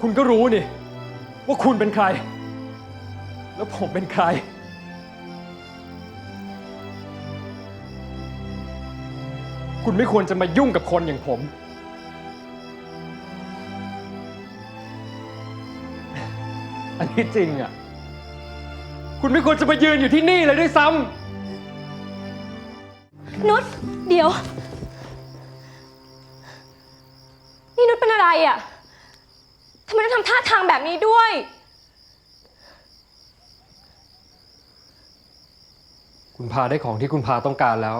คุณก็รู้นี่ ว่าคุณเป็นใคร แล้วผมเป็นใคร คุณไม่ควรจะมายุ่งกับคนอย่างผม อันนี้จริงอะ คุณไม่ควรจะมายืนอยู่ที่นี่เลยด้วยซ้ำนุชเดี๋ยว นี่นุชเป็นอะไรอะ ทำไมต้องทำท่าทางแบบนี้ด้วย คุณพาได้ของที่คุณพาต้องการแล้ว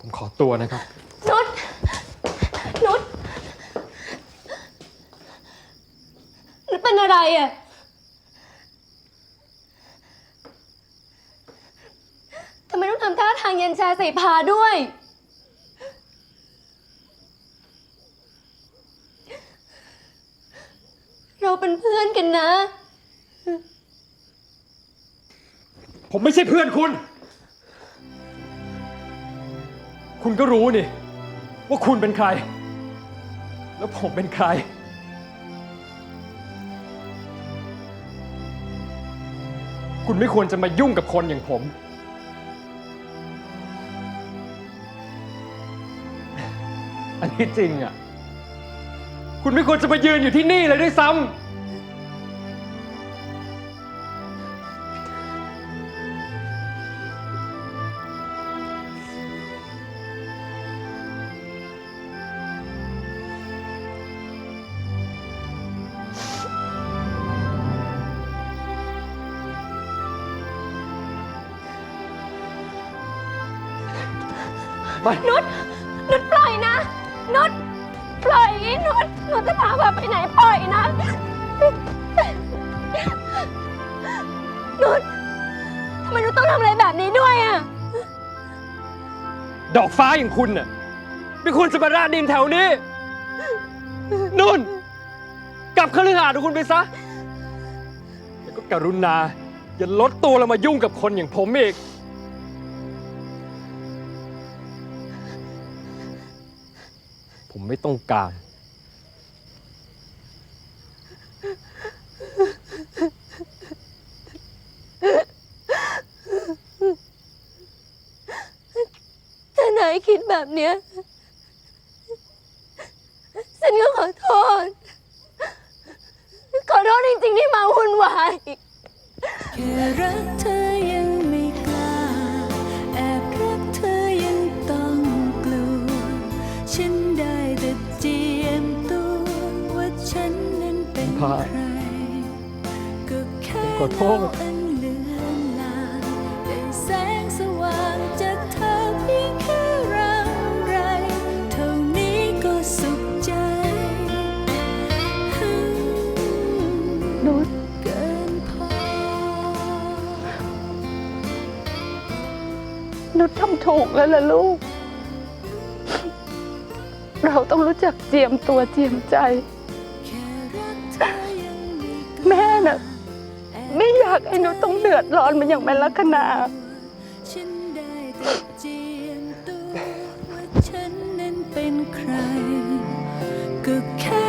ผมขอตัวนะครับ นุชนุชนุชเป็นอะไรอะ่ะ ทำไมต้องทำท่าทางเย็นชาใส่พาด้วย เป็นเพื่อนกันนะ ผมไม่ใช่เพื่อนคุณ คุณก็รู้นี่ ว่าคุณเป็นใคร แล้วผมเป็นใคร คุณไม่ควรจะมายุ่งกับคนอย่างผม อันนี้จริงอะ คุณไม่ควรจะมายืนอยู่ที่นี่เลยด้วยซ้ำไม่ นุชนุชปล่อยนะ นุช ปล่อยนุชนุชจะพาแบบไปไหนปล่อยนะนุชทำไมนุชต้องทำอะไรแบบนี้ด้วยอะ ดอกฟ้าอย่างคุณน่ะไม่ควรจะมาราดดินแถวนี้ นุ่น กลับคฤหาสน์ของคุณไปซะ แล้วก็กรุณา อย่าลดตัวเรามายุ่งกับคนอย่างผมอีก ผมไม่ต้องการ ถ้านายคิดแบบเนี้ย ฉันก็ขอโทษ ขอโทษจริงๆที่มาวุ่นวาย แค่รักเธอ เท่าขใจนุชเกินพอนุชทำถูกแล้วล่ะลูก เราต้องรู้จักเจียมตัวเจียมใจ นะไม่อยากให้หนูต้องเดือดร้อนมันอย่างแม่ลักนา ฉัดเป็นใครก็แค่